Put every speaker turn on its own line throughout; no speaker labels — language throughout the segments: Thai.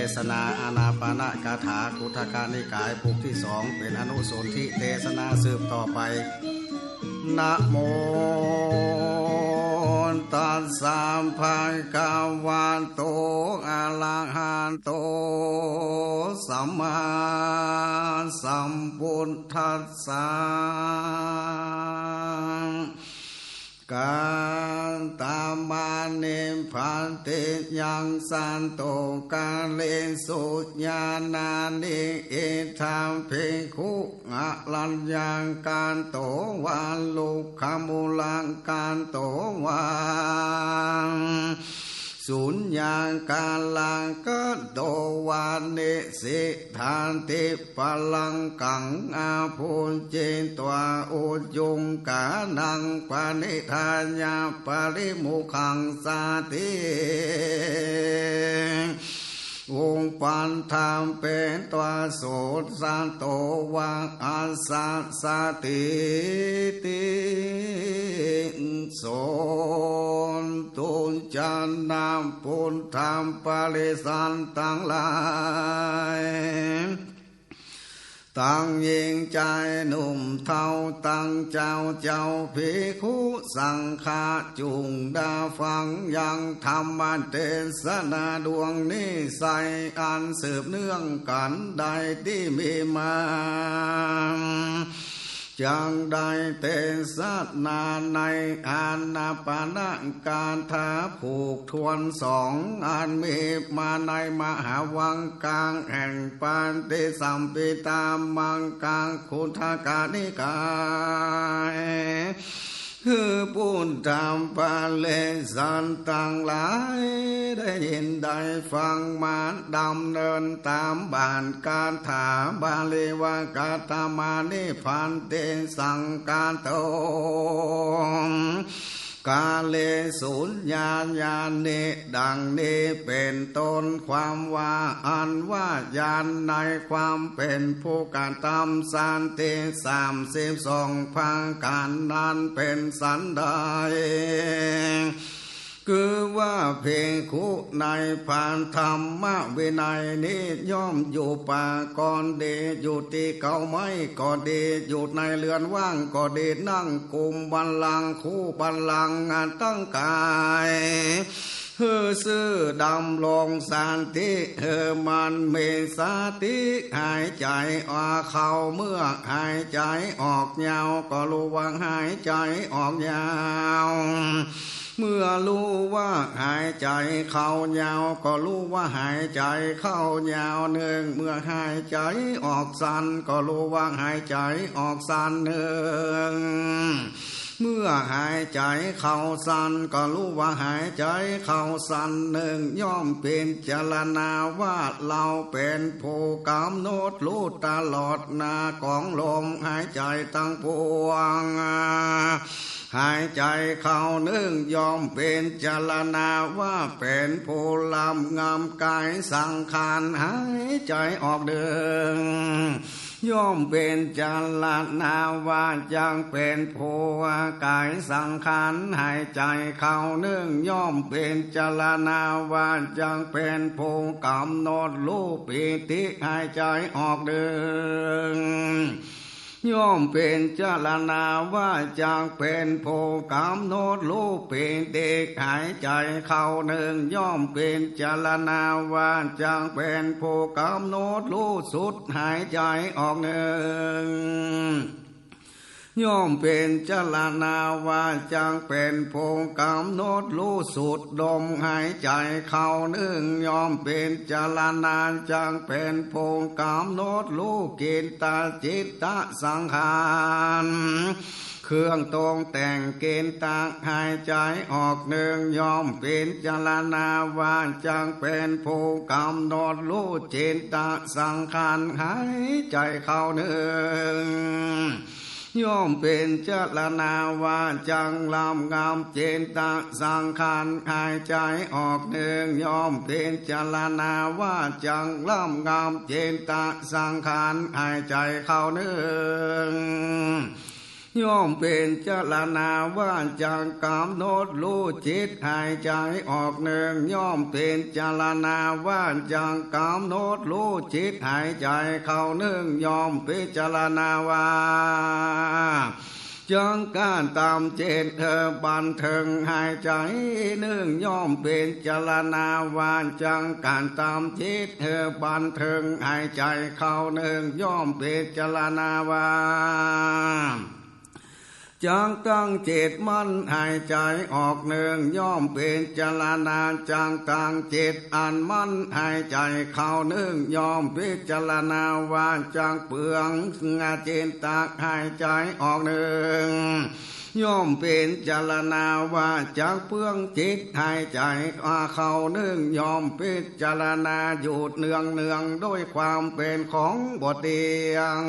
เทศนาอานาปานกาถาคุทกานิกายปุกที่สองเป็นอนุสนที่เทศนาสืบต่อไป นะโมตัสสะภะคะวะโตอะระหะโต สัมมาสัมพุทธัสสะกา สันโตกาเลสุญานานิเอธามเพคุอะลัญญังการโตวาลุขมุลังการโตวา สุญญากาลังก็โตวานิสิทานติปลังกังอาภูนเจนตัวอุจุงกานังปานิทานยาปริมุขังสาติองปันธรรมเป็นตัวโสดสานโตวังอาสาสติติโส จันนามปุณธรรมปาริสันตังหลายตั้งยิงใจหนุ่มเท่าตั้งเจ้าเจ้าพิคุสังฆาจุงดาฟังยังธรรมันเทศนาดวงนี้ใสอันสืบเนื่องกันใดที่มีมา จังได้เตสัตนาในอานาปานาการทาผูกทวนสองอันมีมาในมหาวังกลางแห่งปานติสัมปิตามังกลางคุทากานิกาย คือปุณธรรมปาเลสันต่างหลาย ได้ยินได้ฟังมาดำเนินตามบานการถาบาลีวากาตามานิพันเตสังการโต กาเลสุญญาญาเนดังนี้เป็นต้นความว่าอันว่าญาณในความเป็นผู้การตามสันติสามสิบสองพังการนั้นเป็นสันได คือว่าเพลงคุในผ่านธรรมวินัยนี้ย่อมอยู่ป่าก่อนเดอยู่ที่เก่าไม้ก่อนเดอยู่ในเรือนว่างก่อนเดนั่งกุมบันลังคู่บันลังงานตั้งกายเฮือซื้อดำลงสานติเฮอมันเมสาติหายใจออกเข้าเมื่อหายใจออกยาวก็รู้ว่าหายใจออกยาว เมื่อรู้ว่าหายใจเข้ายาว ก็รู้ว่าหายใจเข้ายาวหนึ่ง เมื่อหายใจออกสั้นก็รู้ว่าหายใจออกสั้นหนึ่งเมื่อหายใจเข้าสั้นก็รู้ว่าหายใจเข้าสั้นหนึ่งย่อมเป็นจรณาว่าเราเป็นผู้กำหนดรู้ตลอดนาของลมหายใจตั้งปวง หายใจเข้านึ่งยอมเป็นจรณาว่าเป็นผู้ลำงามกายสังขารหายใจออกเดิงย่อมเป็นจรณาว่ายังเป็นผู้กายสังขารหายใจเข้านึ่งย่อมเป็นจรณาว่ายังเป็นผู้กำหนดรู้ปิติหายใจออกเดิง ย่อมเป็นเจรณาว่าจางเป็นโพกำโนดลูกเป็นเด็กหายใจเข้าหนึ่งย่อมเป็นเจรณาว่าจางเป็นโพกำโนดลูกสุดหายใจออกหนึ่ง ย่อมเป็นจลานาวาจังเป็นพงกำหนดรู้สุดดมหายใจเข้าหนึ่งย่อมเป็นจลานานจังเป็นพงกำหนดรู้กินตาจิตตสังขารเครื่องตรงแต่งเกณฑ์ตากหายใจออกหนึ่งยอมเป็นจลานาวาจังเป็นผู้กำหนดรู้จิตตสังขารหายใจเข้าหนึ่ง ย่อมเป็นเจรนาวาจังลำงามเจนตะสังขารหายใจออกหนึ่งย่อมเป็นเจรนาวาจังลำงามเจนตะสังขารหายใจเข้าหนึ่ง ย่อมเป็นเจรนาว่าจากกำหนดรู้จิตหายใจออกหนึ่งย่อมเป็นเจรนาว่าจากกำหนดรู้จิตหายใจเข้าหนึ่งย่อมเป็นเจรนาว่าจังการตามเจตเธอบันเทิงหายใจหนึ่งย่อมเป็นจรณาวานจังการตามจิตเธอบันเทิงหายใจเข้าหนึ่งย่อมเป็นจรณาวาน จังตั้งจิตมั่นหายใจออกหนึ่งย่อมเป็นจลานาจังตั้งจิตอันมั่นหายใจเข้าหนึ่งย่อมพิจารณาวาจังเปลืองงาจินตากหายใจออกหนึ่งย่อมเป็นจารณาว่าจากเพื่องจิตหายใจอาเข้าหนึ่งย่อมพิจารณาหยุดเนืองเนืองด้วยความเป็นของบทเดียง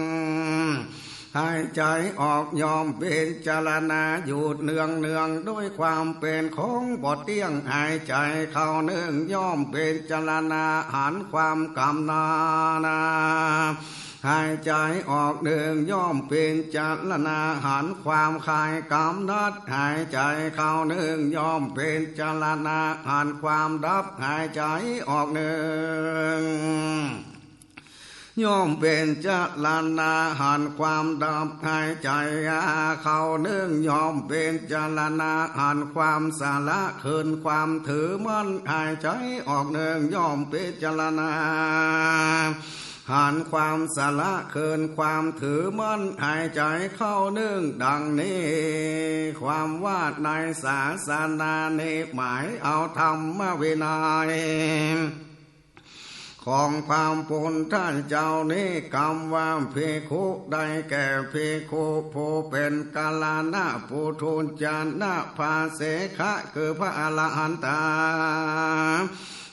หายใจออกยอมเป็นจารณาหยุดเนืองเนืองด้วยความเป็นของบทเตียงหายใจเข้าเนืองย่อมเป็นจารณาหันความกำนานาหายใจออกเดิงย่อมเป็นจัลนาหันความคายกำนัดหายใจเข้าหนึ่งย่อมเป็นจัลนาหันความดับหายใจออกหนึ่ง ย่อมเป็นจะลานาหันความดับหายใจเข้าหนึ่งย่อมเป็นจะลานาหันความสาระคืนความถือมั่นหายใจออกหนึ่งย่อมเป็นจะลานาหันความสาระเคินความถือมั่นหายใจเข้าเนึ่งดังนี้ ความวาดในศาสนาเนหมายเอาธรรมวินัย ของความปุนท่านเจ้านี้กรรมว่าเพคุได้แก่เพคุผู้เป็นกาลานะผู้ทูลจานะภาเสขะคือพระอรหันตา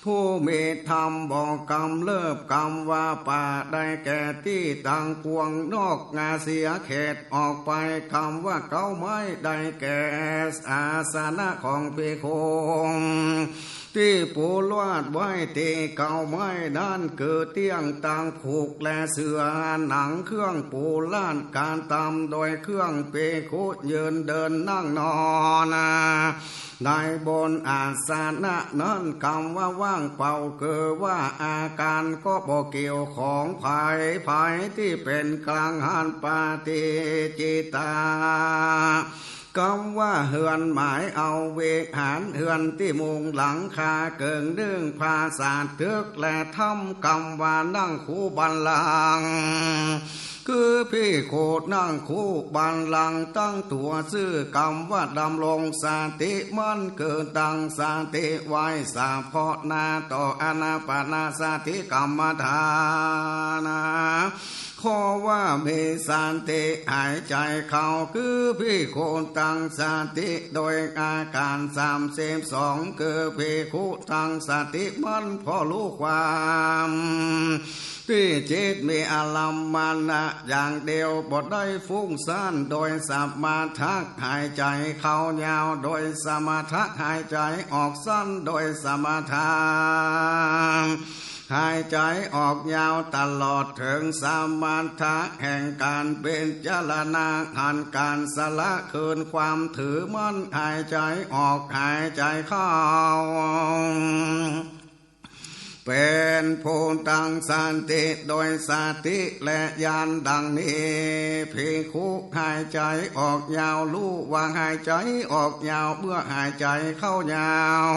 ผู้มีธรรมบอกกรรมเลิบกรรมว่าป่าได้แก่ที่ต่างพวงนอกงาเสียเขตออกไปคำว่าเก้าไม้ได้แก่อาสนะของเพคง ที่ปูลวาดไว้เตีเก่าไม้ด้านเกิดเตียงต่างผูกและเสือหนังเครื่องปูล้านการตำโดยเครื่องเปคุยืนเดินนั่งนอนได้บนอาสนะนั้นคำว่าว่างเป่าเกิดว่าอาการก็บอกเกี่ยวของภายภายที่เป็นกลางหันปาติจิตา คำว่าเฮือนหมายเอาเวกหานเฮือนที่มุงหลังคาเกิงดึงภาษาเทือกและทำกำว่านั่งคู่บันลังคือพี่โคดนั่งคู่บันลังตั้งตัวซื้อกำว่าดำลงสาติมันเกิดตังสาติไว้สาพอนาต่ออนาปนาสาธิกรรมฐานา ขอว่ามีสันติหายใจเข้าคือพี่โคนตั้งสติโดยอาการสามเสมสองคือพี่คุตั้งสติมันพอรู้ความที่จิตมีอารมณ์มานะอย่างเดียวบดได้ฟุ้งซ่านโดยสัมมาทักหายใจเข้ายาวโดยสมาธิหายใจออกสั้นโดยสมาธิ หายใจออกยาวตลอดถึงสามาธิแห่งการเป็นจลนาหันการสละคืนความถือมั่นหายใจออกหายใจเข้าเป็นผู้ตั้งสันติโดยสติและยานดังนี้พิคุหายใจออกยาวลู่วางหายใจออกยาวเมื่อหายใจเข้ายาว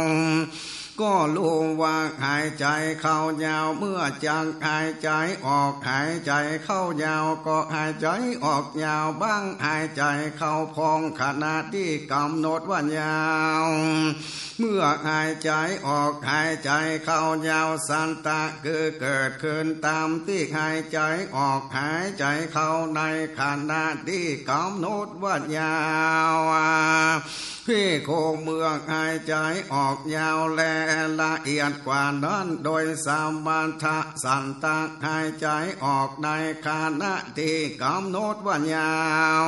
ก็รู้ว่าหายใจเข้ายาวเมื่อจังหายใจออกหายใจเข้ายาวก็หายใจออกยาวบ้างหายใจเข้าพองขณะที่กำหนดว่ายาว เมื่อหายใจออกหายใจเข้ายาวสันตะคือเกิดขึ้นตามที่หายใจออกหายใจเข้าในขณะที่กำหนดว่ายาวพี่โคเมืองหายใจออกยาวแลละเอียดกว่านั้นโดยสามัญทะสันตะหายใจออกในขณะที่กำหนดว่ายาว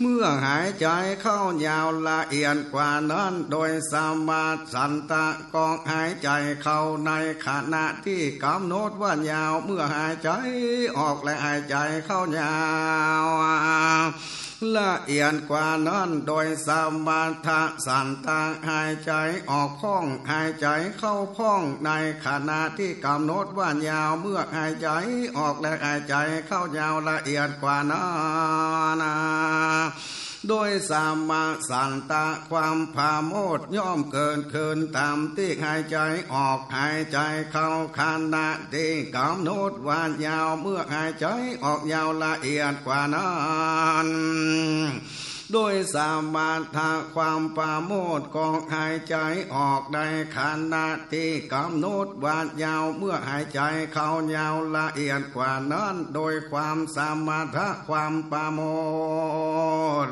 เมื่อหายใจเข้ายาวละเอียดกว่านั้นโดยสามาสันตะกองหายใจเข้าในขณะที่กำหนดว่ายาว เมื่อหายใจออกและหายใจเข้ายาว ละเอียดกว่านั้นโดยสมาธิสันตาหายใจออกพ้องหายใจเข้าพ้องในขณะที่กำหนดว่ายาวเมื่อหายใจออกและหายใจเข้ายาวละเอียดกว่านั้น โดยสามาสันตะความพาโมดย่อมเกินเคินตามที่หายใจออกหายใจเข้าขณะที่กำหนดว่ายาวเมื่อหายใจออกยาวละเอียดกว่านั้น โดยสามาทาความปาโมทกองหายใจออกได้ขณะที่กำหนดวาดยาวเมื่อหายใจเข้ายาวละเอียดกว่านั้น โดยความสามารถความปาโมท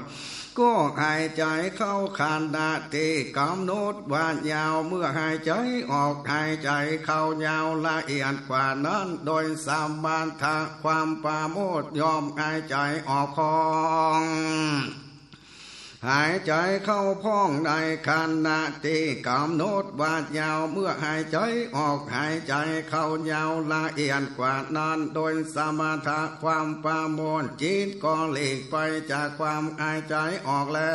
ก็หายใจเข้าขณะที่กำหนดว่ายาวเมื่อหายใจออกหายใจเข้ายาวละเอียดกว่านั้น โดยสามารถความปาโมทยอมหายใจออกคอง หายใจเข้าพ้องในขณะที่กำหนดวาดยาวเมื่อหายใจออกหายใจเข้ายาวละเอียดกว่านั้นโดยสมถะความประมวลจิตก็หลีกไปจากความหายใจออกแล้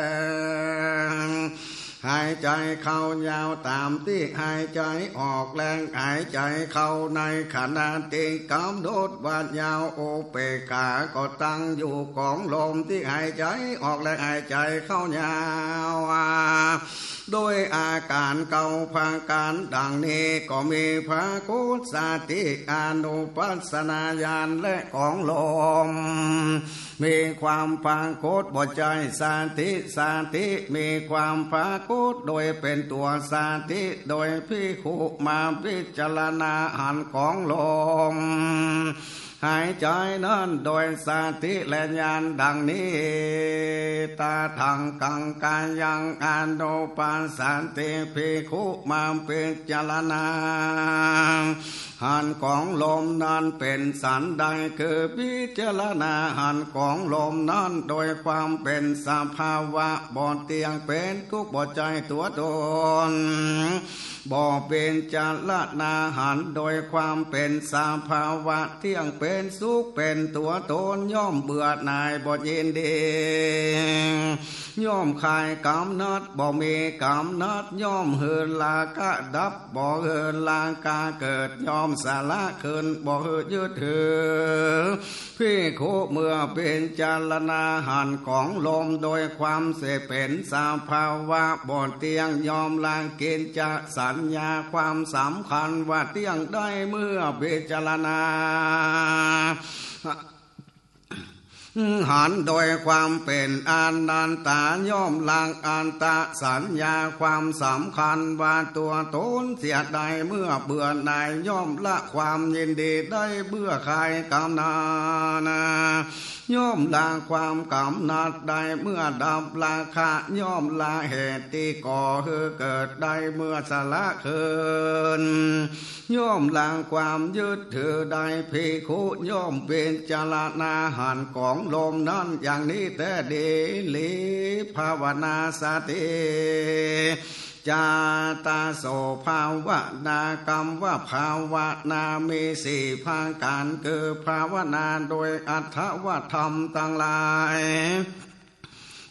ว หายใจเข้ายาวตามที่หายใจออกแรงหายใจเข้าในขณะที่กำหนดวายาวโอเปกาก็ตั้งอยู่ของลมที่หายใจออกและหายใจเข้ายาวโดยอาการเก่าพาการดังนี้ก็มีพระกุสาติอานุปัสนาญาณและของลม มีความพาโคตบทใจสาธิสาธิมีความพาโคตโดยเป็นตัวสาธิโดยพิขุมาพิจารณาหันของลม หายใจนั้นโดยสาธิและญาณดังนี้ ตาทางกังกายังอานุปัสสันติภิกขุมาเป็นจารณาหันของลมนั้นเป็นสันใดคือพิจารณาหันของลมนั้นโดยความเป็นสภาวะบอดเตียงเป็นทุกข์บอใจตัวตนบ่เป็นจารนาหันโดยความเป็นสภาวะเที่ยงเป็น็นสุขเป็นตัวตนย่อมเบื่อหน่ายบ่ยินดีย่อมคายกำนัดบ่มีกำนัดย่อมเฮืนลากะดับบ่เฮืนลากาเกิดย่อมสาระเคืนบ่เฮืยึดถือพี่โคเมื่อเป็นจารนาหันของลมโดยความเสเป็นสาภาวะบ่เตียงยอมลางเกณฑ์จะสัญญาความสำคัญว่าเตียงได้เมื่อพิจารณา หันโดยความเป็นอันนันตาย่อมลางอันตะสัญญาความสำคัญว่าตัวตนเสียใดเมื่อเบื่อหน่ายย่อมละความยินดีได้เบื่อใครกำนานาย่อมลาความกำนัดได้เมื่อดับราคะย่อมลาเหตุที่ก่อคือเกิดได้เมื่อสละคืนย่อมลางความยึดถือได้พิคุย่อมเป็นจารนาหันของลมนั่นอย่างนี้แต่ดีลีภาวนาสติจาตาโสภาวนา กรรมว่าภาวนามีสี่ภาการคือภาวนาโดยอัตถวธรรมต่างหลาย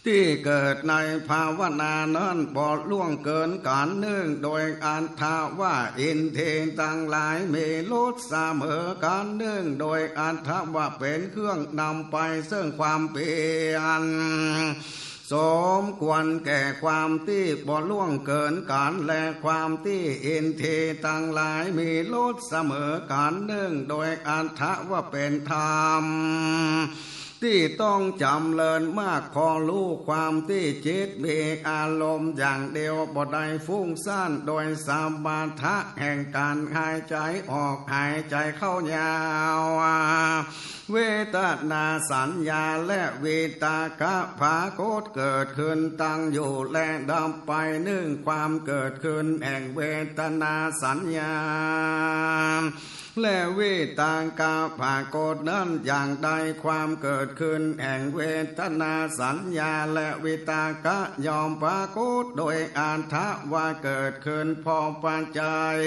ที่เกิดในภาวนานั้นบอดล่วงเกินการเนื่องโดยอันทาว่าอินเทงต่างหลายมีลดเสมอการเนื่องโดยอันทาว่าเป็นเครื่องนำไปซึ่งความเปลี่ยนสมควรแก่ความที่บ่ล่วงเกินการและความที่เอ็นเทต่างหลายมีลดเสมอการเนื่องโดยอันทะว่าเป็นธรรม ที่ต้องจำเริญมากพองรู้ความที่จิตมีอารมณ์อย่างเดียวบ่ได้ฟุ้งซ่านโดยสามาทะแห่งการหายใจออกหายใจเข้ายาว เวทนาสัญญาและเวตากะภาโคตเกิดขึ้นตั้งอยู่และดับไปนึ่งความเกิดขึ้นแห่งเวทนาสัญญาและเวตากาภาโกฏนั้นอย่างใดความเกิดขึ้นแห่งเวทนาสัญญาและเวตากะยอมปรากฏโดยอาทะว่าเกิดขึ้นพอปัจจัย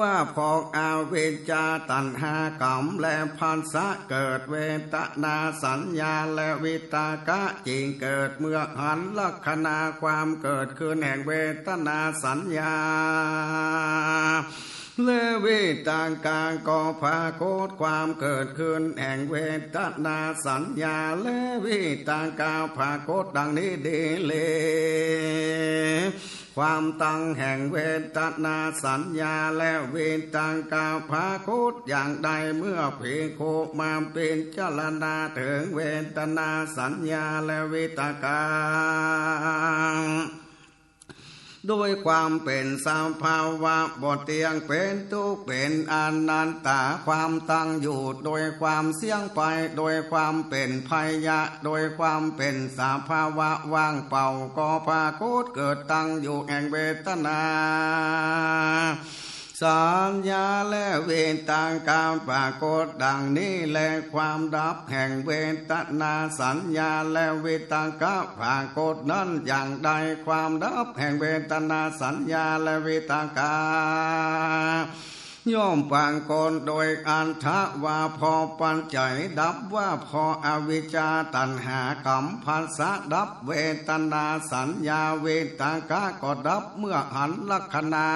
ว่าพอกอาเวจาตันหากรรมและพันสะเกิดดเวทนาสัญญาและวิตากะจริงเกิดเมื่อหันลักษณะความเกิดขึ้นแห่งเวทนาสัญญา และเวตากางก็พาโคตความเกิดขึ้นแห่งเวทนาสัญญาและเวตากาพาโคตดังนี้ดีเลความตั้งแห่งเวทนาสัญญาและเวตังกาพาโคตอย่างใดเมื่อเพโคมาเป็นเจรณาถึงเวทนาสัญญาและเวตากา โดยความเป็นสภาวะบทเตียงเป็นทุกเป็นอนันตาความตั้งอยู่โดยความเสี่ยงไป โดยความเป็นภัยยะ โดยความเป็นสภาวะว่างเป่าก็ปรากฏเกิดตั้งอยู่แห่งเวทนา สัญญาและเวทางการปรากฏดังนี้และความดับแห่งเวทนาสัญญาและเวทางกาปรากฏนั้นอย่างใดความดับแห่งเวทนาสัญญาและเวทางกา ย่อมปางกนโดยอันทะว่าพอปัญใจดับว่าพออวิชชาตัณหากรรมภาษะดับเวทนาสัญญาเวทากาก็ดับเมื่อหันลักษณา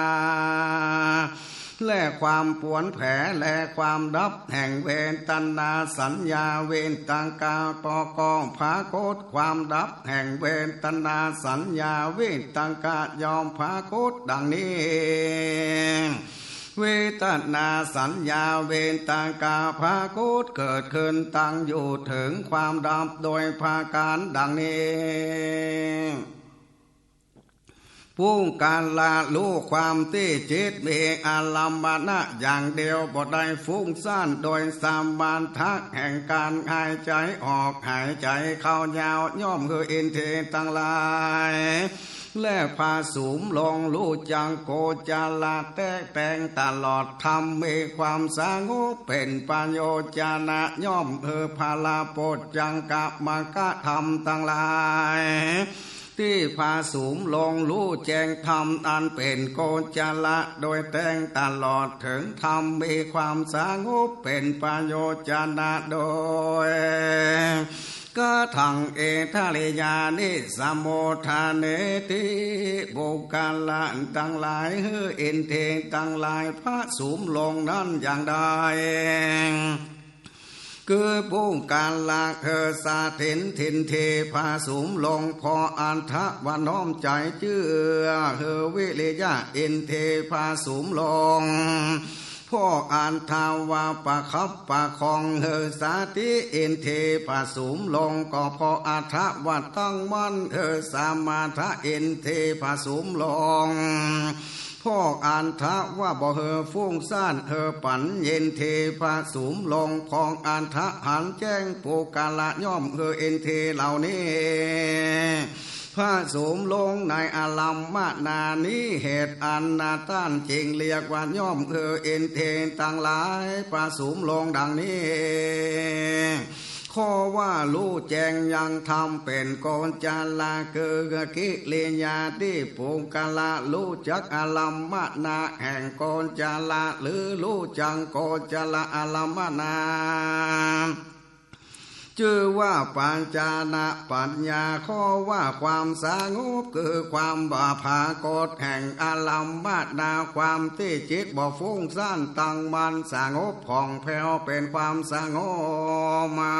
และความปวนแผลและความดับแห่งเวทนาสัญญาเวทตังกาปอกองพาโคตความดับแห่งเวทนาสัญญาเวทตังกายอมพาโคตดังนี้ เวทนาสัญญาเวทากาภาโกตเกิดขึ้นตั้งอยู่ถึงความดับโดยภาการดังนี้ผู้การละรู้ความที่จิตมีอารมณ์นะอย่างเดียวบ่ได้ฟุ้งซ่านโดยสามบานทักแห่งการหายใจออกหายใจเข้ายาวย่อมคืออินเทตั้งหลาย และพาสูมลงรู้จังโกจาลาแตกแต่งตลอดทำมีความสางบเป็นปัญโยจานะย่อมเออพาลาโปดจังกะมากะทำตั้งหลายที่พาสูมลงรู้แจงธรรมอันเป็นโกจาละโดยแต่งตลอดถึงธรรมมีความสางบเป็นประโยชนะโดย ก็ทังเอทะเลยานิสมโมทานเนติบุกาละตั้งหลายเฮอเอ็นเทตั้งหลายพระสูมลงนั้นอย่างใดคือผู้การลาเธอสาเถินถินเทพาสูมลงพออันทะว่าน้อมใจเชื่อเฮอวิเลยะเอ็นเทพาสูมลง พ่ออ่านทาวาปะคับปะคองเฮอสาธิเอ็นเทปะสูมลงก็พออาทะว่าตั้งมั่นเฮอสามาทะเอ็นเทปะสูมลงพ่ออ่านทะว่าบ่เฮอฟุ้งซ่านเฮอปันเย็นเทพาสูมลงพองอ่านทะหันแจ้งปูกาละย่อมเฮอเอ็นเทเหล่านี้ พระสูมลงในอาลัมมานานี้เหตุอันนาต้านจริงเรียกว่าย่อมเฮอเอ็นเทนต่างหลายพระสูมลงดังนี้ ข้อว่ารู้แจงยังทำเป็นโกนจาลาเกือกิเลญาที่ปุงกาละรู้จักอาลัมมนาแห่งโกนจาลาหรือรู้จังโกนจาลาอาลัมมนา ชื่อว่าปัญจานะปัญญาข้อว่าความสางบคือความบาภากฏแห่งอาลัมมานาความที่จิตบ่ฟุ้งซ่านตั้งมันสางบผ่องแผ้วเป็นความสางบมา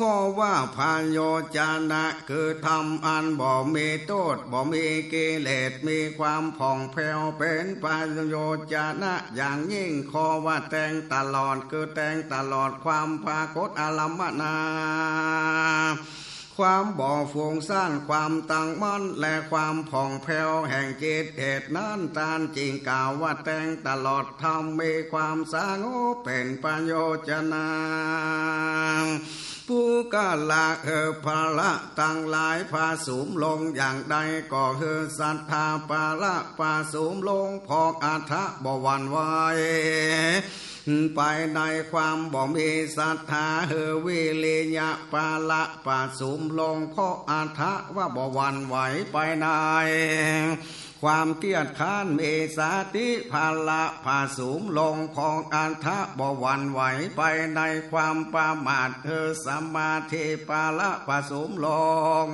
ข้อว่าพานโยจานะคือทำอันบ่มีโทษบ่มีกิเลสมีความผ่องแผ้วเป็นพานโยจานะ อย่างยิ่งข้อว่าแต่งตลอดคือแต่งตลอดความปรากฏอาลัมมนา ความบ่อฟวงซ่านความตั้งมั่นและความผ่องแผ้วแห่งจิตเหตุนั้นตานจริงกล่าวว่าแต่งตลอดทำมีความสางบเป็นประโยชนาผู้กาละเออภาละตั้งหลายพาสูมลงอย่างใดก็เฮอศรัทธาภาละพาสูมลงพอกอาทะบวันไหว ไปในความบ่มีศรัทธาเฮวิเลยะปาละปาสูมลงเพราะอาทะว่าบ่หวันไหวไปในความเกียดค้านเมสาติภาละผาสูมลงของอันทะบหวันไหวไปในความประมาทเธอสัมมาเทปาละผาสูมลง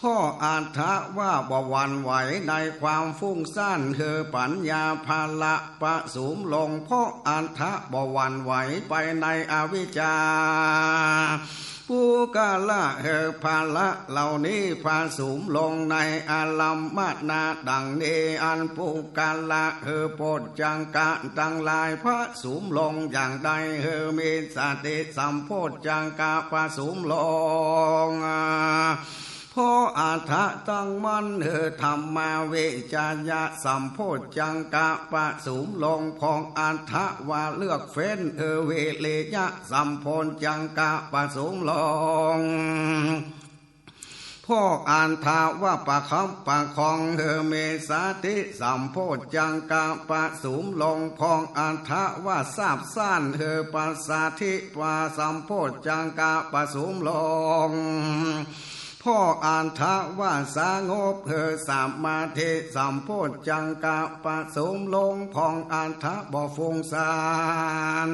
พ่ออันทะว่าบวันไหวในความฟุ้งซ่านเธอปัญญาภาละปะสูมลงพ่ออันทะบวันไหวไปในอวิชชาผู้กาละเฮอภาละเหล่านี้พาสูมลงในอาลัมมานาดังนี้อันผู้กาละเฮอโปดจังกะตังลายพระสูมลงอย่างใดเฮอมีสติสัมโพธจังกะพาสูมลง พ่ออาทะตั้งมันเฮอธรรมาเวจายะสัมโพธจังกะปะสูมลงพองอาทะว่าเลือกเฟ้นเอเวเลยะสัมโพธจังกะปะสูมลงพ่ออ่านทาว่าปะคับปะคองเฮอเมสาติสัมโพธจังกะปะสูมลงพองอ่านทาว่าทราบซ่านเฮอปัสสาธิปะสัมโพธจังกะปะสูมลง พ่ออ่านทะว่าสางบเฮอสามมาเทสัมโพธจังกะปะสมลงพองอ่านทะบ่ฟงสาร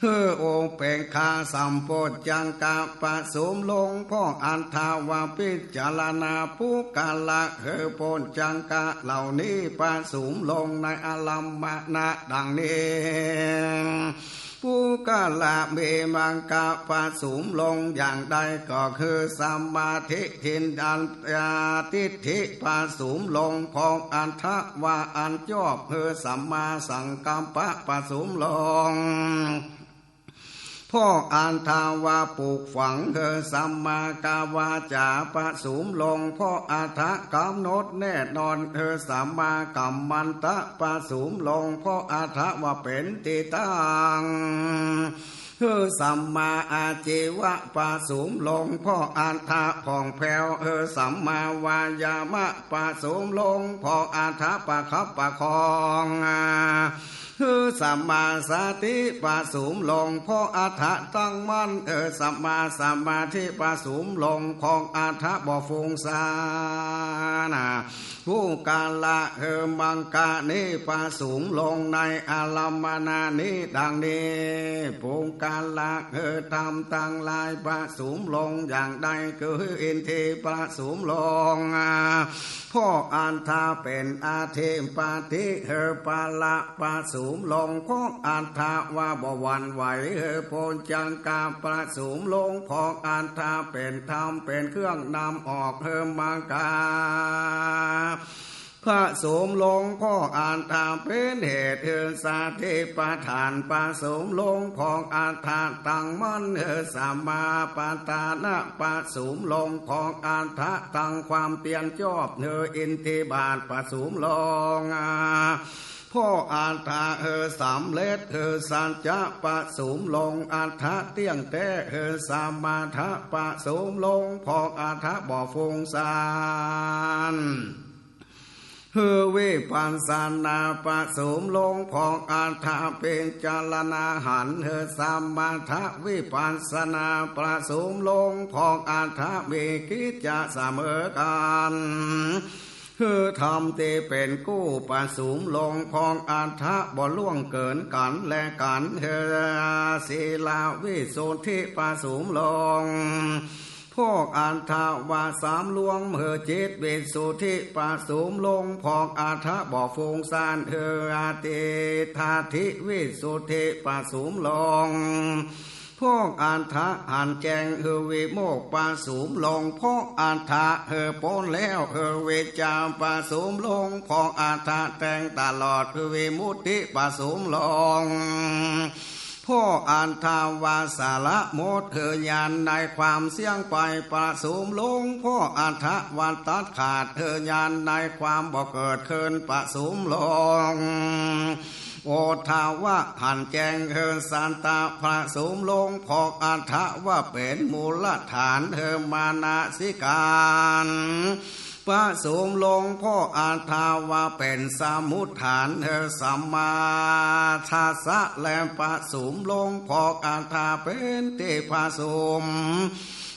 เฮอโอเปงคาสัมโพธจังกะปะสมลงพ่ออันทาวาปิจารณาผู้กาละเฮอโพธจังกะเหล่านี้ปะสมลงในอลัมมานะดังนี้ ผู้กละเมมังกะปะสูมลงอย่างใดก็คือสัมมาทิทินดันยาทิฏฐิปะสูมลงพองอันทะว่าอันจอบคือสัมมาสังกัมปะปะสูมลง พ่ออ่านทาวาปลูกฝังเธอสัมมากาวาจาปะสูมลงพ่ออาทะกำหนดแน่นอนเธอสัมมากัมมันตะปะสูมลงพ่ออาทะว่าเป็นติตังเธอสัมมาอาเจวะปะสูมลงพ่ออันทะผ่องแผ้วเธอสัมมาวายามะปะสูมลงพ่ออันทะปะคับปะคอง คือสัมมาสติปะสูมลงพ่ออัฏฐะตั้งมั่นเออสัมมาสัมมาทิปะสูมลงของอัฏฐะบ่ฟุงสานาผู้กาละเฮอมังกะนี้ปะสูงลงในอาลัมมานานี้ดังนี้ผู้กาละเฮอทำตั้งลายปะสูงลงอย่างใดคืออินทีปะสูงลง พ่ออันทาเป็นอาเทมปาทิเฮปาละปาสูมลงพ่ออันทาว่าบวันไหวเฮอโพนจังกาปาสูมลงพ่ออันทาเป็นธรรมเป็นเครื่องนำออกเฮมังกา พระสมลงพ่ออ่านตามเป็นเหตุเอสาธิปทานปะสมลงพองอาทาตังมันเออสัมมาปาตานะปะสมลงพองอาทะตังความเปลี่ยนจอบเอออินทิบาทปะสมลงอาพ่ออาทาเออสามเล็ดเออสันจะปะสมลงอาทะเตี้ยงแต่เออสามาทะปะสมลงพองอาทะบ่อฟงสาร ฮอเวปันสานาปะสมลงพองอาทาเป็นจารณาหันเฮสามมาทะวิปันสนาประสมลงพองอาทาเมกิจจะเสมอกันเฮอทำเตเป็นกู้ปะสูมลงพองอาทะบ่ล่วงเกินกันและกันเฮศีลาวิโสทิปะสูมลง พอกอันทาวาสามลวงเฮอเจตเวสุทิปะสูมลงพอกอาทะบ่อฟงสานเฮออาเตทาธิเวสุทิปะสูมลงพอกอันทะหันแจงเฮอเวโมกปาสูมลงพอกอันทะเฮอปนแล้วเฮอเวจามปาสูมลงพอกอันทะแต่งตลอดเฮอเวมุติปาสูมลง พ่ออ่านทาวาสาระโมดเธอยานในความเสี่ยงไปประสูมลงพ่ออาทะวันตัดขาดเธอยานในความบ่เกิดเคินประสูมลงโอทาวะหันแจงเฮินสานตาพระสมลงพอกอัทะว่าเป็นมูลฐานเธอมานาสิการ พระสมลงพ่ออาทาวาเป็นสามุทฐานเธอสัมมาทาสะและพระสมลงพ่ออาทาเป็นเตพาสม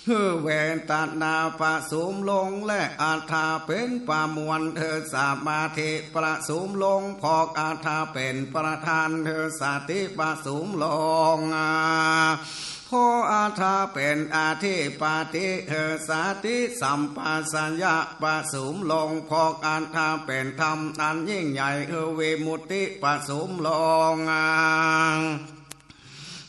เฮอเวนตานาปะสุมลงและอาถาเป็นปามวลเธอสามาธิประสุมลงพอกอาถาเป็นประธานเธอสาติปะสุมลง อาพออาถาเป็นอาทิปาติเฮสาติสัมปัสัญญาปะสุมลงพอกอาถาเป็นธรรมอันยิ่งใหญ่เฮเวมุติปะสุมลงอ่า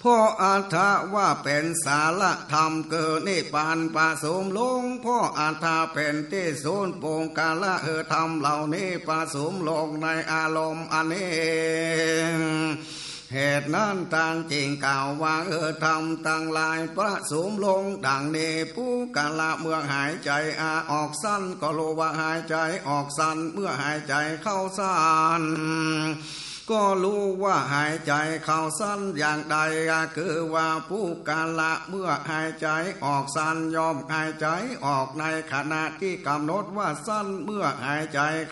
พ่ออัฏฐาว่าเป็นสารธรรมเกิดนิพานปะสมลงพ่ออัฏฐาเป็นที่ศูนย์โปงกาละเออธรรมเหล่านี้ปะสมลงในอารมณ์อันนี้ เหตุนั้นต่างจริงกล่าวว่าเออธรรมต่างลายประสมลงดังนี้ผู้กาละเมื่อหายใจอาออกสั้นก็รู้ว่าหายใจออกสั้นเมื่อหายใจเข้าสั้นก็รู้ว่าหายใจเข้าสั้นอย่างใดก็คือว่าผู้กาละเมื่อหายใจออกสั้นยอมหายใจออกในขณะที่กำหนดว่าสั้นเมื่อหายใจเข้า